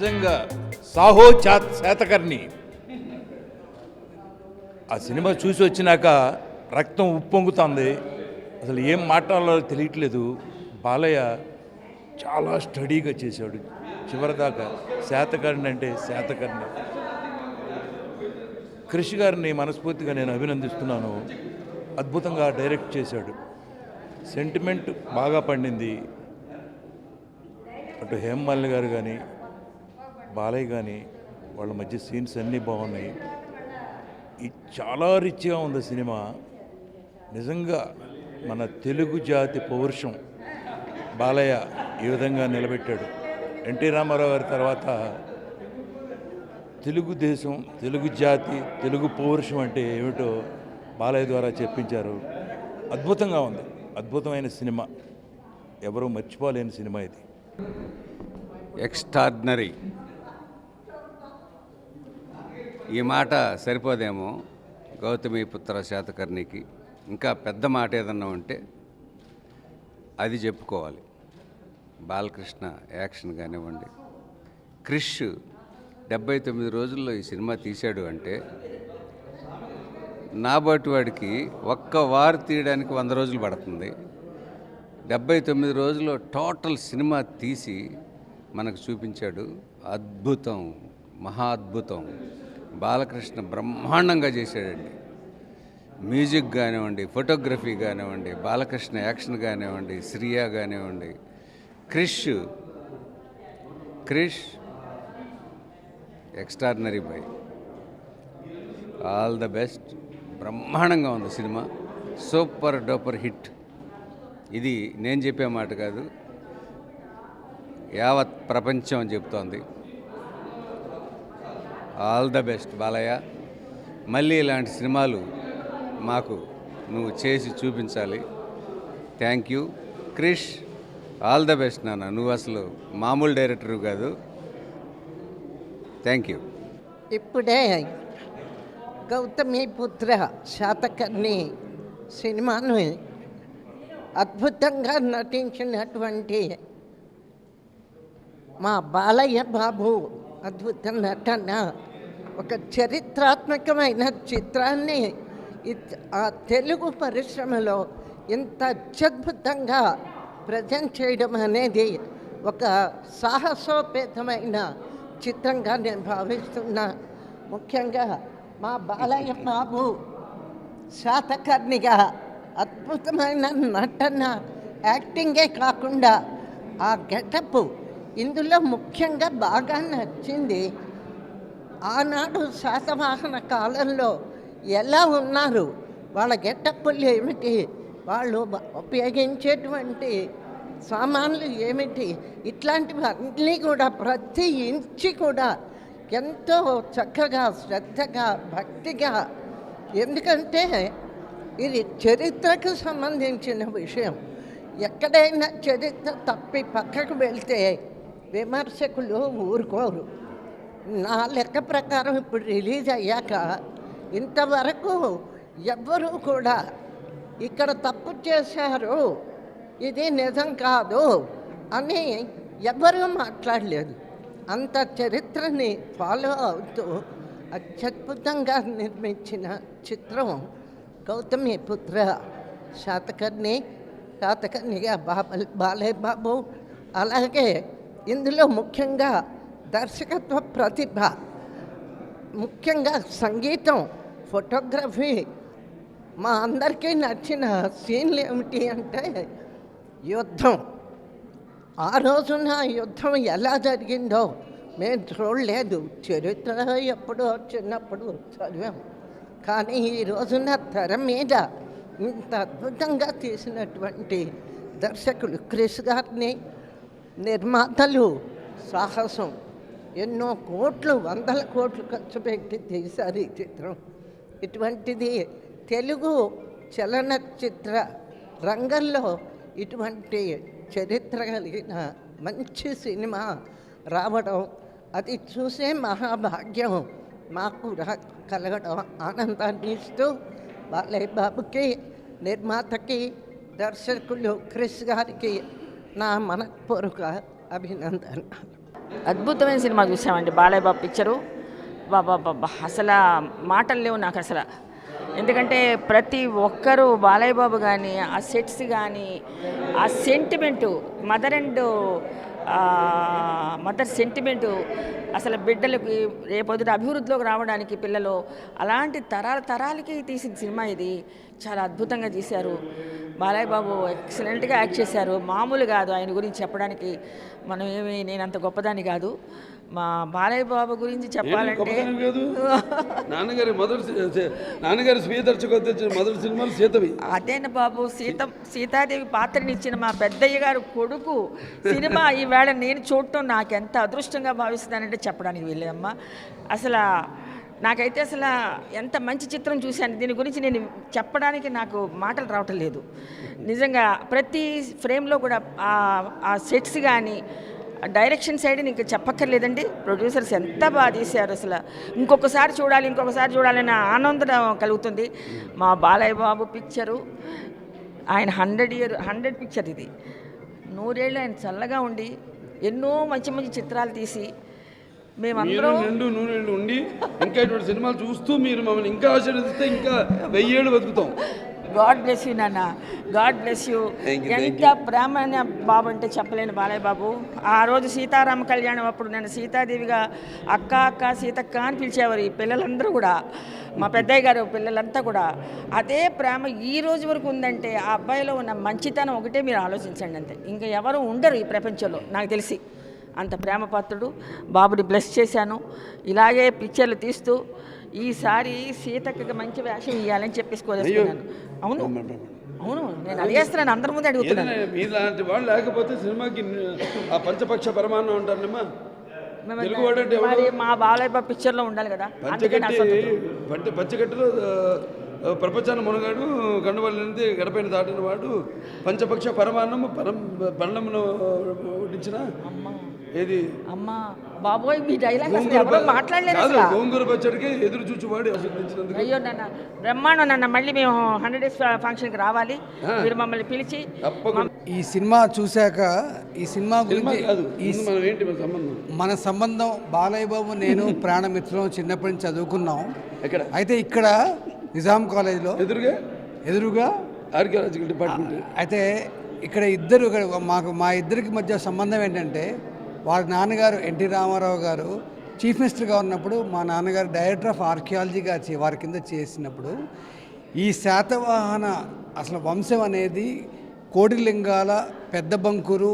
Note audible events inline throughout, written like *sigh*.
నిజంగా సాహో చా శాతకర్ణి. ఆ సినిమా చూసి వచ్చినాక రక్తం ఉప్పొంగుతుంది. అసలు ఏం మాట్లాడాలో తెలియట్లేదు. బాలయ్య చాలా స్టడీగా చేశాడు. చివరిదాకా శాతకర్ణి అంటే శాతకర్ణి. కృషి గారిని మనస్ఫూర్తిగా నేను అభినందిస్తున్నాను. అద్భుతంగా డైరెక్ట్ చేశాడు. సెంటిమెంట్ బాగా పండింది. అటు హేమమాలిని గారు కానీ బాలయ్య కానీ వాళ్ళ మధ్య సీన్స్ అన్నీ బాగున్నాయి. ఇది చాలా రిచ్గా ఉంది సినిమా. నిజంగా మన తెలుగు జాతి పౌరుషం బాలయ్య ఈ విధంగా నిలబెట్టాడు. ఎన్టీ రామారావు గారి తర్వాత తెలుగుదేశం తెలుగు జాతి తెలుగు పౌరుషం అంటే ఏమిటో బాలయ్య ద్వారా చెప్పించారు. అద్భుతంగా ఉంది. అద్భుతమైన సినిమా. ఎవరూ మర్చిపోలేని సినిమా ఇది. ఎక్స్ట్రాడినరీ ఈ మాట సరిపోదేమో గౌతమి పుత్ర శాతకర్ణికి. ఇంకా పెద్ద మాట ఏదన్నా ఉంటే అది చెప్పుకోవాలి. బాలకృష్ణ యాక్షన్ కానివ్వండి. క్రిష్ డెబ్బై తొమ్మిది రోజుల్లో ఈ సినిమా తీశాడు అంటే నాబోటి వాడికి ఒక్క వారు తీయడానికి వంద రోజులు పడుతుంది. డెబ్బై తొమ్మిది రోజుల్లో టోటల్ సినిమా తీసి మనకు చూపించాడు. అద్భుతం మహా అద్భుతం. బాలకృష్ణ బ్రహ్మాండంగా చేశాడండి. మ్యూజిక్ కానివ్వండి ఫోటోగ్రఫీ కానివ్వండి బాలకృష్ణ యాక్షన్ కానివ్వండి శ్రియా కానివ్వండి Krish Krish extraordinary boy. All the best. బ్రహ్మాండంగా ఉంది సినిమా. Super duper hit. ఇది నేను చెప్పే మాట కాదు. యావత్ ప్రపంచం చెప్తోంది. All the best Balayya. మళ్ళీ ఇలాంటి సినిమాలు మాకు నువ్వు చేసి చూపించాలి. Thank you. Krish all the best నాన్న. నువ్వు అసలు మామూలు డైరెక్టర్ కాదు. Thank you. ఇప్పుడే గౌతమి పుత్ర శాతకర్ణి సినిమాను అద్భుతంగా నటించినటువంటి మా బాలయ్య బాబు అద్భుత నటన ఒక చరిత్రాత్మకమైన చిత్రాన్ని ఆ తెలుగు పరిశ్రమలో ఇంత అత్యద్భుతంగా ప్రజెంట్ చేయడం అనేది ఒక సాహసోపేతమైన చిత్రంగా నేను భావిస్తున్నా. ముఖ్యంగా మా బాలయ్య బాబు శాతకర్ణిగా అద్భుతమైన నటన యాక్టింగే కాకుండా ఆ గెటప్ ఇందులో ముఖ్యంగా బాగా నచ్చింది ఆనాడు శాతవాహన కాలంలో ఎలా ఉన్నారు? వాళ్ళ గెట్టప్పులు ఏమిటి? వాళ్ళు ఉపయోగించేటువంటి సామాన్లు ఏమిటి? ఇట్లాంటివన్నీ కూడా ప్రతి ఇంచి కూడా ఎంతో చక్కగా శ్రద్ధగా భక్తిగా. ఎందుకంటే ఇది చరిత్రకు సంబంధించిన విషయం. ఎక్కడైనా చరిత్ర తప్పి పక్కకు వెళ్తే విమర్శకులు ఊరుకోరు. నా లెక్క ప్రకారం ఇప్పుడు రిలీజ్ అయ్యాక ఇంతవరకు ఎవ్వరూ కూడా ఇక్కడ తప్పు చేశారు. ఇది నిజం కాదు అని ఎవ్వరూ మాట్లాడలేదు. అంత చరిత్రని ఫాలో అవుతూ అత్యద్భుతంగా నిర్మించిన చిత్రం గౌతమి పుత్ర శాతకర్ణి శాతకర్ణిగా బాబ బాలయ్య బాబు అలాగే ఇందులో ముఖ్యంగా దర్శకత్వ ప్రతిభ. ముఖ్యంగా సంగీతం ఫోటోగ్రఫీ. మా అందరికీ నచ్చిన సీన్లు ఏమిటి అంటే యుద్ధం. ఆ రోజున యుద్ధం ఎలా జరిగిందో మేము చూడలేదు. చరిత్ర ఎప్పుడో చిన్నప్పుడు చదివాం. కానీ ఈ రోజున తెర మీద ఇంత అద్భుతంగా తీసినటువంటి దర్శకులు క్రిష్ గారిని నిర్మాతలు సాహసం. ఎన్నో కోట్లు వందల కోట్లు ఖర్చు పెట్టి తీశారు ఈ చిత్రం. ఇటువంటిది తెలుగు చలనచిత్ర రంగంలో ఇటువంటి చరిత్ర కలిగిన మంచి సినిమా రావడం అది చూసే మహాభాగ్యం మాకు కలగడం ఆనందాన్ని ఇస్తూ బాలయ్య బాబుకి నిర్మాతకి దర్శకులు క్రిష్ గారికి నా మనపూర్వక అభినందన అద్భుతమైన సినిమా చూసామండి. బాలయ్య బాబు పిక్చరు. బాబా అసలు మాటలు లేవు నాకు అసలు. ఎందుకంటే ప్రతి ఒక్కరూ బాలయ్య బాబు కానీ ఆ సెట్స్ కానీ ఆ sentiment mother and mother sentiment అసలు బిడ్డలకి రేపొద్దున అభివృద్ధిలోకి రావడానికి పిల్లలు అలాంటి తరాల తరాలకి తీసిన సినిమా ఇది. చాలా అద్భుతంగా తీశారు. బాలయ్య బాబు ఎక్సలెంట్గా యాక్ట్ చేశారు. మామూలు కాదు ఆయన గురించి చెప్పడానికి. మనం ఏమి నేను అంత గొప్పదాన్ని కాదు. మా బాలయ్య బాబు గురించి చెప్పాలంటే కాదు. నాన్నగారి మొదటి నాన్నగారి వచ్చిన మొదటి సినిమాలు సీతవి. అదేన బాబు సీత సీతాదేవి పాత్రనిచ్చిన మా పెద్దయ్య గారు కొడుకు సినిమా ఈవేళ నేను చూడటం నాకు ఎంత అదృష్టంగా భావిస్తున్నానంటే చెప్పడానికి వీలేదమ్మా అసలు నాకైతే అసలు ఎంత మంచి చిత్రం చూశాను దీని గురించి నేను చెప్పడానికి నాకు మాటలు రావటం లేదు. నిజంగా ప్రతి ఫ్రేమ్లో కూడా ఆ సెట్స్ కానీ డైరెక్షన్ సైడ్ ఇంకా చెప్పక్కర్లేదండి. ప్రొడ్యూసర్స్ ఎంత బాగా తీశారు అసలు. ఇంకొకసారి చూడాలి ఇంకొకసారి చూడాలనే ఆనందం కలుగుతుంది. మా బాలయ్య బాబు పిక్చరు ఆయన హండ్రెడ్ ఇయర్ హండ్రెడ్ పిక్చర్ ఇది. నూరేళ్ళు ఆయన చల్లగా ఉండి ఎన్నో మంచి మంచి చిత్రాలు తీసి మేమందరం రెండు నూనెళ్ళు ఉండి ఇంకా ఇటువంటి సినిమాలు చూస్తూ మీరు మమ్మల్ని ఇంకా ఆశీర్వదిస్తే ఇంకా వెయ్యేళ్ళు బతుకుతాం. గాడ్ బ్లెస్ యూ నాన్న గాడ్ బ్లెస్ యూ ఎంత ప్రేమ బాబు అంటే చెప్పలేను బాలయ్య బాబు. ఆ రోజు సీతారామ కళ్యాణం అప్పుడు నన్ను సీతాదేవిగా అక్క అక్క సీతక్క అని పిలిచేవారు ఈ పిల్లలందరూ కూడా. మా పెద్దయ్య గారు పిల్లలంతా కూడా. అదే ప్రేమ ఈ రోజు వరకు ఉందంటే ఆ అబ్బాయిలో ఉన్న మంచితనం ఒకటే మీరు ఆలోచించండి అంతే. ఇంకా ఎవరు ఉండరు ఈ ప్రపంచంలో నాకు తెలిసి. అంత ప్రేమపాత్రుడు. బాబుని బ్లెస్ చేశాను. ఇలాగే పిక్చర్లు తీస్తూ ఈసారి సీతక్కకి మంచి వేషం ఇవ్వాలని చెప్పేసి కోరేసుకున్నాను. అవును. అవును నేను అడిగేస్తున్నాను అందరి ముందు అడుగుతున్నాను. మీలాంటి వాళ్ళు లేకపోతే సినిమాకి ఆ పంచపక్ష పరమాన్నం అంటారమ్మా మేము తెలుగు వాడు అంటే ఎవడు? మరి మా బాలయ్య బాబు పిక్చర్లో ఉండాలి కదా పంచగట్టి పంచగట్టులో ప్రపంచాన్ని మునగాడు కండువల్లింది గడపైన దాటిన వాడు పంచపక్ష పరమాన్నము పరం బండమును వడ్డించిన ఏది? అమ్మా బాబోయ్ మీ డైలాగ్ ఎవరో కాదు, అసలు. గోంగూర పచ్చడికి ఎదురు చూచువాడు అయ్యో నాన్న బ్రహ్మాండం నాన్న మళ్ళీ మేము హండ్రెడ్ డేస్ ఫంక్షన్కి రావాలి. మీరు మమ్మల్ని పిలిచి ఈ సినిమా చూశాక ఈ సినిమా గురించి మనం ఏంటి మన సంబంధం? మన సంబంధం బాలయ్య బాబు నేను *laughs* ప్రాణమిత్రం చిన్నప్పటి నుంచి చదువుకున్నాం. అయితే ఇక్కడ నిజాం కాలేజీలో. ఎదురుగా? ఎదురుగా? Archaeological department. అయితే ఇక్కడ ఇద్దరు మాకు మా ఇద్దరికి మధ్య సంబంధం ఏంటంటే వారి నాన్నగారు ఎన్టీ రామారావు గారు చీఫ్ మినిస్టర్గా ఉన్నప్పుడు మా నాన్నగారు డైరెక్టర్ ఆఫ్ ఆర్కియాలజీగా వారి కింద చేసినప్పుడు ఈ శాతవాహన అసలు వంశం అనేది కోటిలింగాల పెద్ద బంకురు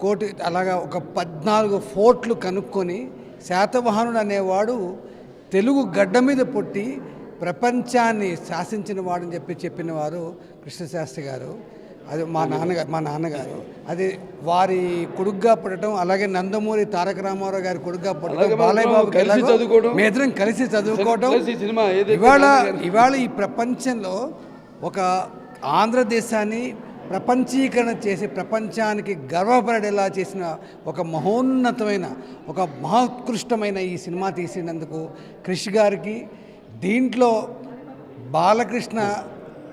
కోటి అలాగా ఒక పద్నాలుగు ఫోర్ట్లు కనుక్కొని శాతవాహనుడు అనేవాడు తెలుగు గడ్డ మీద పుట్టి ప్రపంచాన్ని శాసించిన వాడని చెప్పి చెప్పిన వారు కృష్ణశాస్త్రి గారు. అది మా నాన్నగారు మా నాన్నగారు. అది వారి కొడుగ్గా పుట్టడం అలాగే నందమూరి తారక రామారావు గారి కొడుగ్గా పుట్టడం బాలయ్య బాబుకి కలిసి చదువుకోవడం. మీ ఇద్దరం కలిసి చదువుకోవడం. ఇవాళ ఇవాళ ఈ ప్రపంచంలో ఒక ఆంధ్రదేశాన్ని ప్రపంచీకరణ చేసి ప్రపంచానికి గర్వపడేలా చేసిన ఒక మహోన్నతమైన ఒక మహోత్కృష్టమైన ఈ సినిమా తీసినందుకు క్రిష్ గారికి దీంట్లో బాలకృష్ణ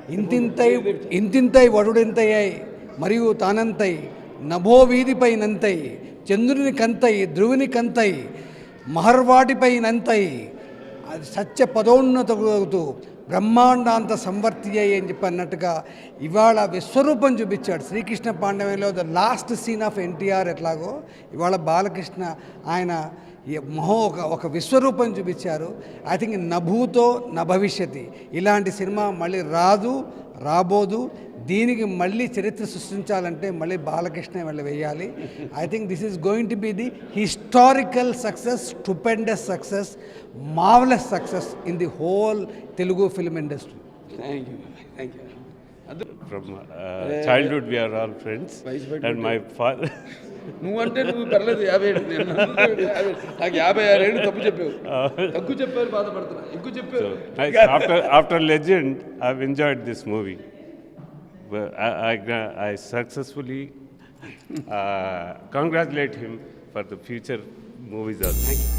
ఇంతింతై ఇంతింతై వడుడింతయ్యాయి మరియు తానంతై నభో వీధిపై నంతై చంద్రుని కంతై ధ్రువుని కంతై మహర్వాటిపై నంతై అది సత్య పదోన్నతగుతూ బ్రహ్మాండాంత సంవర్తియ్యాయి అని చెప్పి అన్నట్టుగా ఇవాళ విశ్వరూపం చూపించాడు Srikrishna పాండవ్యంలో the last scene of NTR ఎట్లాగో ఇవాళ బాలకృష్ణ ఆయన మొహం ఒక ఒక విశ్వరూపం చూపించారు. ఐ థింక్ నభూతో న భవిష్యతి ఇలాంటి సినిమా మళ్ళీ రాదు రాబోదు. దీనికి మళ్ళీ చరిత్ర సృష్టించాలంటే మళ్ళీ బాలకృష్ణ మళ్ళీ వేయాలి. I think this is going to be the historical success stupendous success marvellous success in the whole Telugu film industry thank you thank you From uh, childhood, we are all friends. వయసు బట్టి And my father, *laughs* నువ్వంటే నువ్వు పర్లేదు యాభై ఏడు. నాకు యాభై ఆరు ఏడు తప్పు చెప్పావు. తక్కువ చెప్పారు బాధపడుతున్నా. ఎక్కువ చెప్పారు after after legend I enjoyed this movie I successfully congratulate him for the future movies are thank you